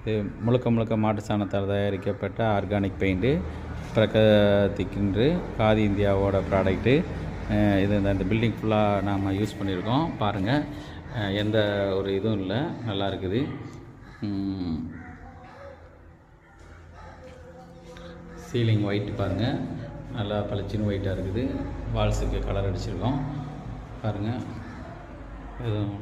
இது முழுக்க முழுக்க மாட்டு சாணத்தால் தயாரிக்கப்பட்ட ஆர்கானிக் பெயிண்ட்டு பிரகதிக்கின்று காதி இந்தியாவோட ப்ராடக்ட்டு இது இந்த இந்த பில்டிங் ஃபுல்லாக நாம் யூஸ் பண்ணியிருக்கோம். பாருங்கள் எந்த ஒரு இதுவும் இல்லை. நல்லா இருக்குது. சீலிங் ஒயிட் பாருங்கள் நல்லா பளிச்சின்னு ஒயிட்டாக இருக்குது. வால்ஸுக்கு கலர் அடிச்சிருக்கோம். பாருங்கள் எதுவும்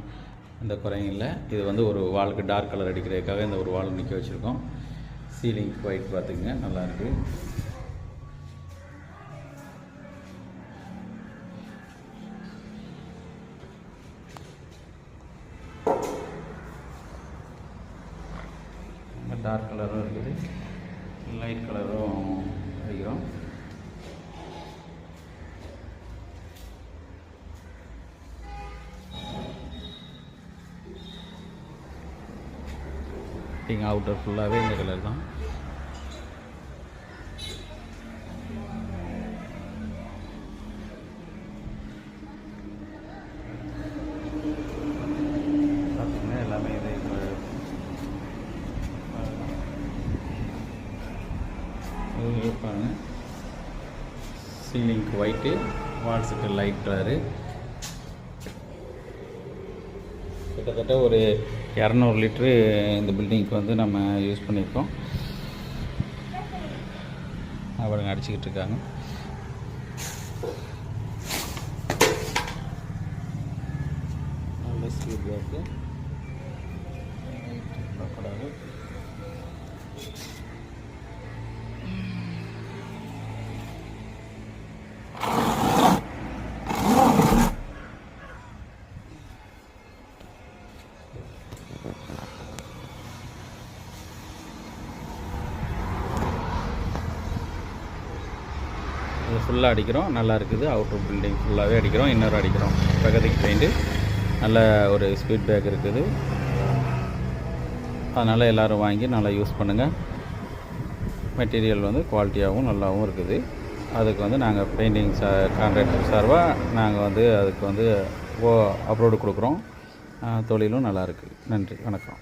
இந்த குறையும் இல்லை இது வந்து ஒரு வாலுக்கு டார்க் கலர் அடிக்கிறதுக்காக இந்த ஒரு வால் நிற்க வச்சுருக்கோம். சீலிங் ஒயிட் பார்த்துங்க நல்லா டார்க் கலரும் இருக்குது. லைட் கலரும் அடிக்கிறோம் ஃபிட்டிங் அவுட்டர் ஃபுல்லாகவே இந்த கலர் தான். பாருங்க. சீலிங்க்கு ஒயிட்டு வால்ஸுக்கு லைட் கலரு கிட்டத்தட்ட ஒரு இரநூறு லிட்ரு இந்த பில்டிங்க்கு வந்து நம்ம யூஸ் பண்ணியிருக்கோம். அவங்க அடிச்சுக்கிட்டு இருக்காங்க. நல்ல ஸ்பீட் பேக்கு இது ஃபுல்லாக அடிக்கிறோம். நல்லா இருக்குது. அவுட்டர் பில்டிங் ஃபுல்லாகவே அடிக்கிறோம். இன்னொரு அடிக்கிறோம். பிரகதிக்கு பெயிண்ட்டு நல்ல ஒரு ஸ்பீட் பேக் இருக்குது. அதனால் எல்லோரும் வாங்கி நல்லா யூஸ் பண்ணுங்கள் மெட்டீரியல் வந்து குவாலிட்டியாகவும் நல்லாவும் இருக்குது. அதுக்கு வந்து நாங்கள் பெயிண்டிங் சா கான்ட்ராக்டர் சார்பாக நாங்கள் வந்து அதுக்கு வந்து ஓ அப்ரோடு கொடுக்குறோம். தொழிலும் நல்லாயிருக்கு நன்றி. வணக்கம்.